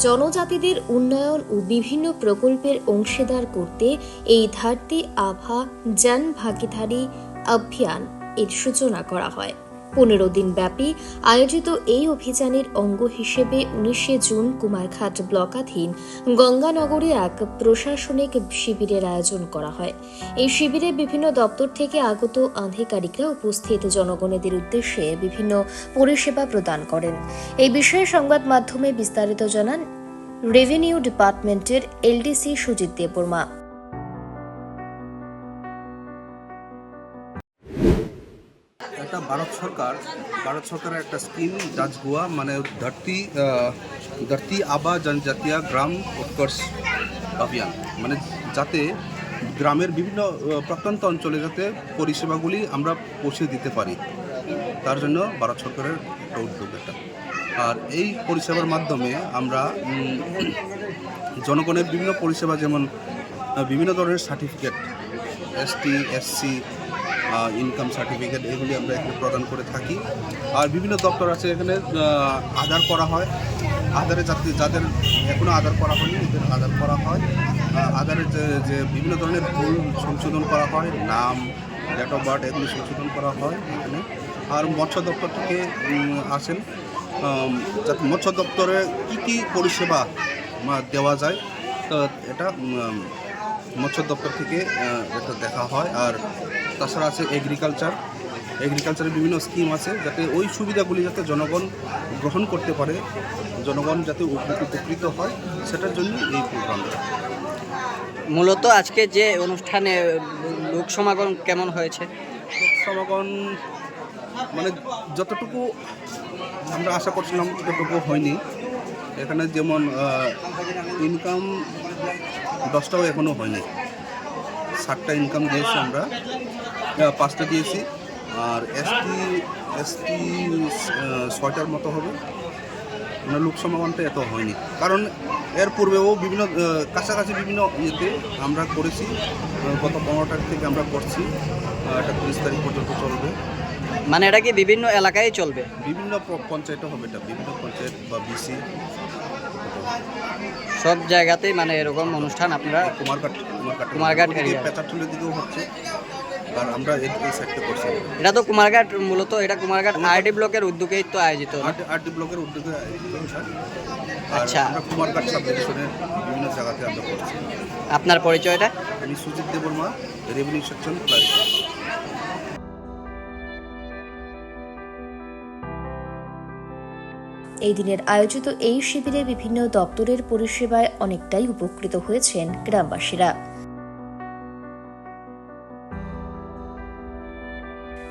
জনজাতিদের উন্নয়ন ও বিভিন্ন প্রকল্পের অংশীদার করতে এই ধারতি আভা জন ভাগিদারি অভিযান এর সূচনা করা হয়। পনেরো দিন ব্যাপী আয়োজিত এই অভিযানের অঙ্গ হিসেবে উনিশে জুন কুমারঘাট ব্লকাধীন গঙ্গানগরে এক প্রশাসনিক শিবিরের আয়োজন করা হয়। এই শিবিরে বিভিন্ন দপ্তর থেকে আগত আধিকারিকরা উপস্থিত জনগণের উদ্দেশ্যে বিভিন্ন পরিষেবা প্রদান করেন। এই বিষয়ে সংবাদ মাধ্যমে বিস্তারিত জানান রেভিনিউ ডিপার্টমেন্টের এলডিসি সুজিত দেববর্মা। একটা ভারত সরকার। ভারত সরকারের একটা স্কিম রাজগুয়া মানে ধরতি ধরতি আবা জনজাতীয় গ্রাম উৎকর্ষ অভিযান। মানে যাতে গ্রামের বিভিন্ন প্রত্যন্ত অঞ্চলে যাতে পরিষেবাগুলি আমরা পৌঁছে দিতে পারি। তার জন্য ভারত সরকারের একটা উদ্যোগ এটা। আর এই পরিষেবার মাধ্যমে আমরা জনগণের বিভিন্ন পরিষেবা যেমন বিভিন্ন ধরনের certificate ST SC income certificate এগুলি আমরা এখানে প্রদান করে থাকি। আর বিভিন্ন দপ্তর আছে এখানে আধার করা হয়। আধারে যাতে যাদের এখনও আধার করা হয়নি ওদের আধার করা হয়। আহ, আধারের যে যে বিভিন্ন ধরনের ভুল সংশোধন করা হয় নাম ডেট অফ বার্থ এগুলি সংশোধন করা হয় এখানে। আর মৎস্য দপ্তর থেকে আসেন। যাতে মৎস্য দপ্তরে কী কী পরিষেবা দেওয়া যায় তো এটা মৎস্য দপ্তর থেকে এটা দেখা হয়। আর তাছাড়া আছে এগ্রিকালচার এগ্রিকালচারের বিভিন্ন স্কিম আছে যাতে ওই সুবিধাগুলি যাতে জনগণ গ্রহণ করতে পারে জনগণ যাতে উপ- উপকৃত হয় সেটার জন্য এই প্রোগ্রামটা মূলত আজকে যে অনুষ্ঠানে লোক সমাগম কেমন হয়েছে? লোক সমাগম মানে যতটুকু আমরা আশা করছিলাম এতটুকু হয়নি। এখানে যেমন ইনকাম দশটাও এখনও হয়নি। সাতটা ইনকাম দিয়েছি আমরা। পাঁচটা দিয়েছি। আর এসটি এসটি ছয়টার মতো হবে। মানে লোক সমাগমটা এত হয়নি। কারণ এর পূর্বেও বিভিন্ন কাছাকাছি বিভিন্ন ইয়েতে আমরা করেছি গত পনেরো তারিখ থেকে আমরা করছি এটা তিরিশ তারিখ পর্যন্ত চলবে। মানে এটা কি বিভিন্ন এলাকায় চলবে? বিভিন্ন পঞ্চায়েতও হবে এটা বিভিন্ন পঞ্চায়েত বা বিসি সব জায়গাতেই মানে এরকম অনুষ্ঠান আপনারা কুমারঘাট কুমারঘাট কুমারঘাট। পেঁচাটুলের দিকেও হচ্ছে। আর আমরা এই সাইডটা করছি। এটা তো কুমারঘাট মূলত এটা কুমারঘাট আরডি ব্লকের উদ্যোগেই তো আয়োজিত। আটটি ব্লকের উদ্যোগে আচ্ছা। আমরা কুমারঘাট সাব ডিভিশনের বিভিন্ন জায়গাতে আমরা করছি। আপনার পরিচয়টা? আমি Sujit Debbarma revenue section clarify এই দিনের আয়োজিত এই শিবিরে বিভিন্ন দপ্তরের পরিষেবায় অনেকটাই উপকৃত হয়েছেন গ্রামবাসীরা।